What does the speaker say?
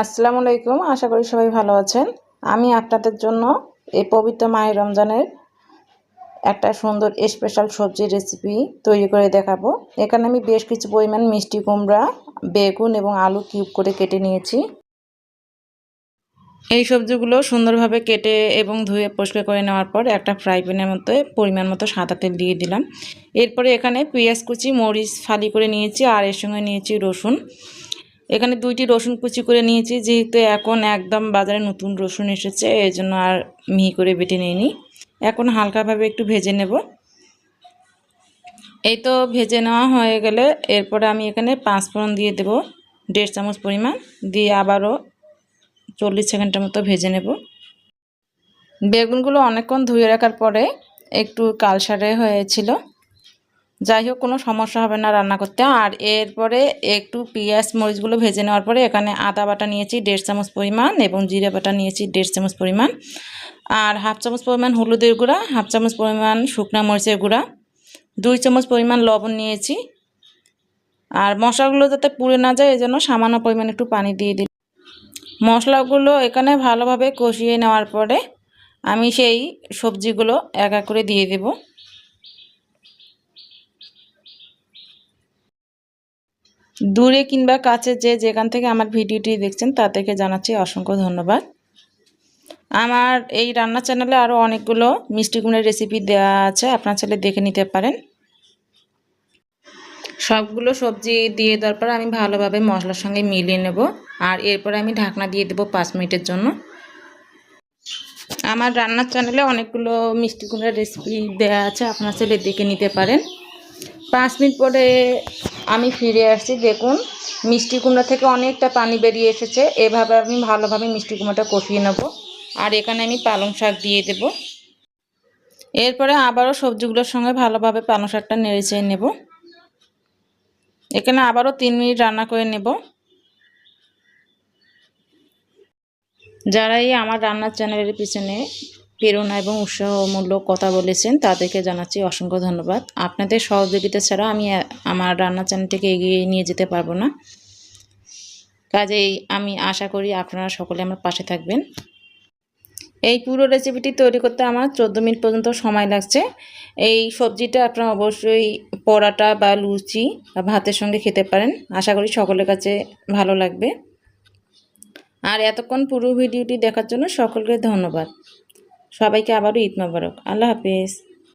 আসসালামু আলাইকুম, আশা করি সবাই ভালো আছেন। আমি আপনাদের জন্য এই পবিত্র মায়ের রমজানের একটা সুন্দর স্পেশাল সবজির রেসিপি তৈরি করে দেখাবো। এখানে আমি বেশ কিছু পরিমাণ মিষ্টি কুমড়া, বেগুন এবং আলু কিউব করে কেটে নিয়েছি। এই সবজিগুলো সুন্দরভাবে কেটে এবং ধুয়ে পরিষ্কার করে নেওয়ার পর একটা ফ্রাই প্যানের মধ্যে পরিমাণ মতো সাদা তেল দিয়ে দিলাম। এরপরে এখানে পেঁয়াজ কুচি, মরিচ ফালি করে নিয়েছি আর এর সঙ্গে নিয়েছি রসুন। এখানে দুইটি রসুন কুচি করে নিয়েছি, যেহেতু এখন একদম বাজারে নতুন রসুন এসেছে এই জন্য আর মিহি করে বেটে নিইনি। এখন হালকাভাবে একটু ভেজে নেব। এই তো ভেজে নেওয়া হয়ে গেলে এরপরে আমি এখানে পাঁচ ফোড়ন দিয়ে দেব, দেড় চামচ পরিমাণ, দিয়ে আবারও চল্লিশ সেকেন্ডের মতো ভেজে নেব। বেগুনগুলো অনেকক্ষণ ধুয়ে রাখার পরে একটু কালসারে হয়েছিল। যাই হোক কোনো সমস্যা হবে না রান্না করতে। আর এরপরে একটু পেঁয়াজ মরিচগুলো ভেজে নেওয়ার পরে এখানে আদা বাটা নিয়েছি, দেড় চামচ পরিমাণ, এবং জিরে বাটা নিয়েছি, দেড় চামচ পরিমাণ। আর হাফ চামচ পরিমাণ হলুদের গুঁড়া, হাফ চামচ পরিমাণ শুকনা মরিচের গুঁড়া, দুই চামচ পরিমাণ লবণ নিয়েছি। আর মশলাগুলো যাতে পুড়ে না যায় এই জন্য সামান্য পরিমাণ একটু পানি দিয়ে দিই মশলাগুলো এখানে ভালোভাবে কষিয়ে নেওয়ার পরে আমি সেই সবজিগুলো এক এক করে দিয়ে দেবো। দূরে কিংবা কাছে যে যেখান থেকে আমার ভিডিওটি দেখছেন তাদেরকে জানাচ্ছি অসংখ্য ধন্যবাদ। আমার এই রান্না চ্যানেলে আরও অনেকগুলো মিষ্টি কুমড়ের রেসিপি দেওয়া আছে, আপনার ছেলে দেখে নিতে পারেন। সবগুলো সবজি দিয়ে দেওয়ার পর আমি ভালোভাবে মশলার সঙ্গে মিলিয়ে নেব, আর এরপরে আমি ঢাকনা দিয়ে দেবো পাঁচ মিনিটের জন্য। আমার রান্নার চ্যানেলে অনেকগুলো মিষ্টি কুমড়ার রেসিপি দেওয়া আছে, আপনার ছেলে দেখে নিতে পারেন। পাঁচ মিনিট পরে আমি ফিরে আসছি। দেখুন, মিষ্টি কুমড়া থেকে অনেকটা পানি বেরিয়ে এসেছে। এভাবে আমি ভালোভাবে মিষ্টি কুমড়াটা কষিয়ে নেব। আর এখানে আমি পালং শাক দিয়ে দেব। এরপরে আবারও সবজিগুলোর সঙ্গে ভালোভাবে পালং শাকটা নেড়ে চেয়ে নেব। এখানে আবারও তিন মিনিট রান্না করে নেব। যারাই আমার রান্নার চ্যানেলের পিছনে প্রেরণা এবং উৎসাহমূলক কথা বলেছেন, তাদেরকে জানাচ্ছি অসংখ্য ধন্যবাদ। আপনাদের সহযোগিতা ছাড়া আমি, আমার রান্না চ্যানেলটিকে এগিয়ে নিয়ে যেতে পারব না। কাজেই আমি আশা করি আপনারা সকলে আমার পাশে থাকবেন। এই পুরো রেসিপিটি তৈরি করতে আমার চোদ্দ মিনিট পর্যন্ত সময় লাগছে। এই সবজিটা আপনারা অবশ্যই পরাটা বা লুচি বা ভাতের সঙ্গে খেতে পারেন। আশা করি সকলের কাছে ভালো লাগবে। আর এতক্ষণ পুরো ভিডিওটি দেখার জন্য সকলকে ধন্যবাদ। সবাইকে আবারও ঈদ মোবারক। আল্লাহ হাফিজ।